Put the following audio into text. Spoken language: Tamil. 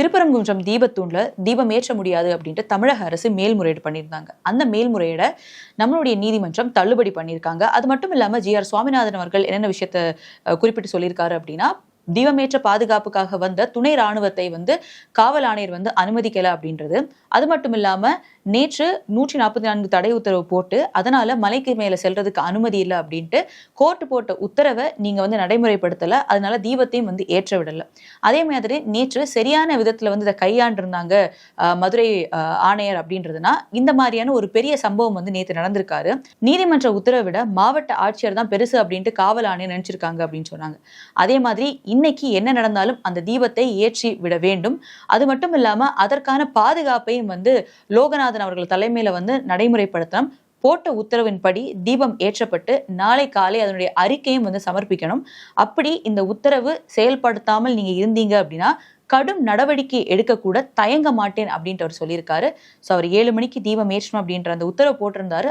திருப்பரங்குன்றம் தீபத்தூண்ல தீபம் ஏற்ற முடியாது அப்படின்ட்டு தமிழக அரசு மேல்முறையீடு பண்ணியிருந்தாங்க. அந்த மேல்முறையீடை நம்மளுடைய நீதிமன்றம் தள்ளுபடி பண்ணியிருக்காங்க. அது மட்டும் இல்லாமல் ஜி ஆர் சுவாமிநாதன் அவர்கள் என்னென்ன விஷயத்த குறிப்பிட்டு சொல்லியிருக்காரு அப்படின்னா தீபமேற்ற பாதுகாப்புக்காக வந்த துணை ராணுவத்தை வந்து காவல் ஆணையர் வந்து அனுமதிக்கல அப்படின்றது. அது மட்டும் இல்லாம நேற்று நூற்றி நாற்பத்தி நான்கு தடை உத்தரவு போட்டு அதனால மலைக்கு மேல செல்றதுக்கு அனுமதி இல்லை அப்படின்ட்டு கோர்ட் போட்ட உத்தரவை நீங்க வந்து நடைமுறைப்படுத்தல அதனால தீபத்தையும் வந்து ஏற்ற விடல. அதே மாதிரி நேற்று சரியான விதத்துல வந்து இதை கையாண்டிருந்தாங்க மதுரை ஆணையர் அப்படின்றதுனா இந்த மாதிரியான ஒரு பெரிய சம்பவம் வந்து நேற்று நடந்திருக்காரு. நீதிமன்ற உத்தரவை விட மாவட்ட ஆட்சியர் தான் பெருசு அப்படின்ட்டு காவல் ஆணையர் நினைச்சிருக்காங்க அப்படின்னு சொன்னாங்க. அதே மாதிரி இன்னைக்கு என்ன நடந்தாலும் அந்த தீபத்தை ஏற்றி விட வேண்டும். அது மட்டும் இல்லாம அதற்கான பாதுகாப்பையும் வந்து லோகநாதன் அவர்கள் தலைமையில வந்து நடைமுறைப்படுத்தணும். போட்ட உத்தரவின்படி தீபம் ஏற்றப்பட்டு நாளை காலை அதனுடைய அறிக்கையும் வந்து சமர்ப்பிக்கணும். அப்படி இந்த உத்தரவு செயல்படுத்தாமல் நீங்க இருந்தீங்க அப்படின்னா கடும் நடவடிக்கை எடுக்கக்கூட தயங்க மாட்டேன் அப்படின்ட்டு அவர் சொல்லியிருக்காரு. ஸோ அவர் ஏழு மணிக்கு தீபம் ஏற்றணும் அப்படின்ற அந்த உத்தரவு போட்டிருந்தாரு.